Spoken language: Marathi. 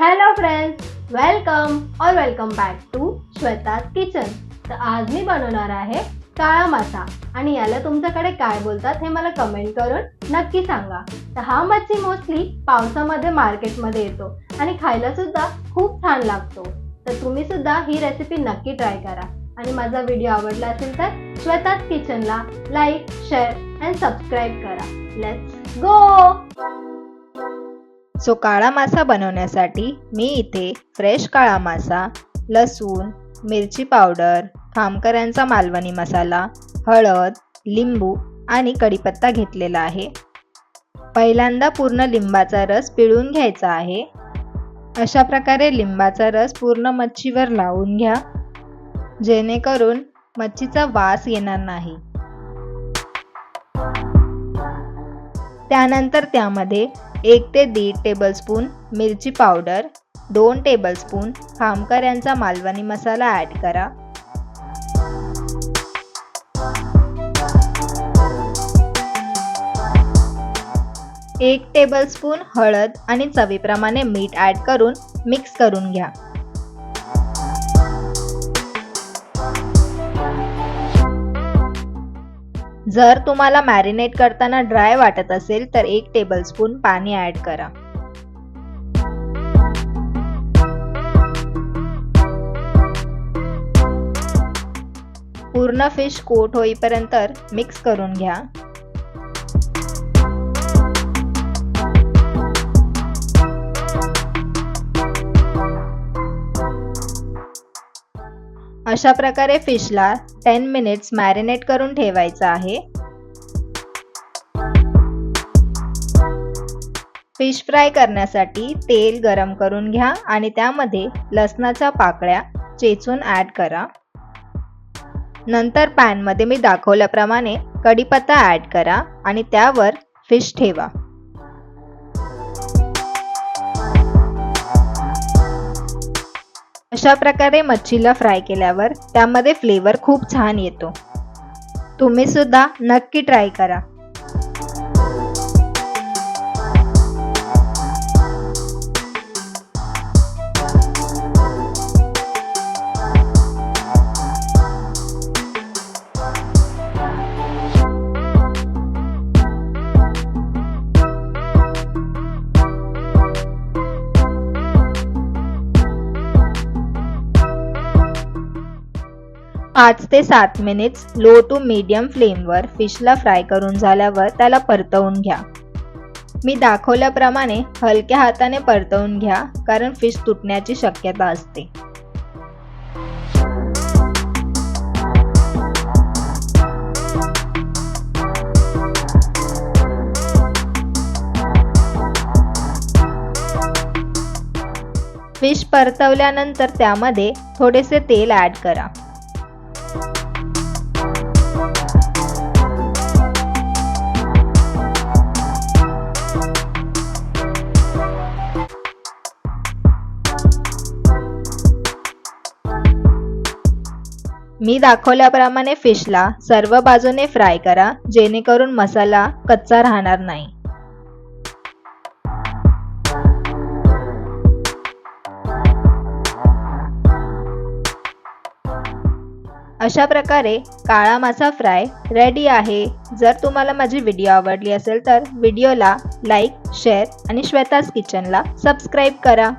हॅलो फ्रेंड्स वेलकम और welcome back to Shweta's kitchen तर आज मी बनवणार आहे काळा मासा. आणि याला तुमच्याकडे काय बोलतात हे मला कमेंट करून नक्की सांगा. तर हा मच्छी मोस्टली पावसामध्ये मार्केटमध्ये येतो आणि खायला सुद्धा खूप छान लागतो. तर तुम्ही सुद्धा ही रेसिपी नक्की ट्राय करा. आणि माझा व्हिडिओ आवडला असेल तर श्वेताज किचनला लाईक शेअर अँड सबस्क्राईब करा. लेट्स गो सो काळा मासा बनवण्यासाठी मी इथे फ्रेश काळा मासा लसूण मिरची पावडर खामकऱ्यांचा मालवणी मसाला हळद लिंबू आणि कढीपत्ता घेतलेला आहे. पहिल्यांदा पूर्ण लिंबाचा रस पिळून घ्यायचा आहे. अशा प्रकारे लिंबाचा रस पूर्ण मच्छीवर लावून घ्या. जेणेकरून मच्छीचा वास येणार नाही. त्यानंतर त्यामध्ये एक ते दीड टेबलस्पून मिरची पावडर दोन टेबलस्पून खामकर यांचा मालवणी मसाला ॲड करा. एक टेबलस्पून हळद आणि चवीप्रमाणे मीठ ॲड करून मिक्स करून घ्या. जर तुम्हाला मॅरिनेट करताना ड्राय वाटत असेल तर एक टेबलस्पून पाणी ॲड करा. पूर्ण फिश कोट होईपर्यंत मिक्स करून घ्या. अशा प्रकारे फिशला टेन मिनिट्स मॅरिनेट करून ठेवायचं आहे. फिश फ्राय करण्यासाठी तेल गरम करून घ्या आणि त्यामध्ये लसणाच्या पाकळ्या चेचून ॲड करा. नंतर पॅनमध्ये मी दाखवल्याप्रमाणे कढीपत्ता ॲड करा आणि त्यावर फिश ठेवा. अशा प्रकारे मच्छीला फ्राय केल्यावर त्यामध्ये फ्लेवर खूप छान येतो. तुम्ही सुद्धा नक्की ट्राय करा. पाच ते सात मिनिट्स लो टू मीडियम फ्लेमवर फिशला फ्राय करून झाल्यावर त्याला परतवून घ्या. मी दाखवल्याप्रमाणे हलक्या हाताने परतवून घ्या कारण फिश तुटण्याची शक्यता असते. फिश परतवल्यानंतर त्यामध्ये थोडेसे तेल ॲड करा. मी दाखवल्याप्रमाणे फिशला सर्व बाजूने फ्राय करा जेणेकरून मसाला कच्चा राहणार नाही. अशा प्रकारे काळा मासा फ्राय रेडी आहे. जर तुम्हाला माझी व्हिडिओ आवडली असेल तर व्हिडिओला लाईक शेअर आणि श्वेताज किचनला सबस्क्राईब करा.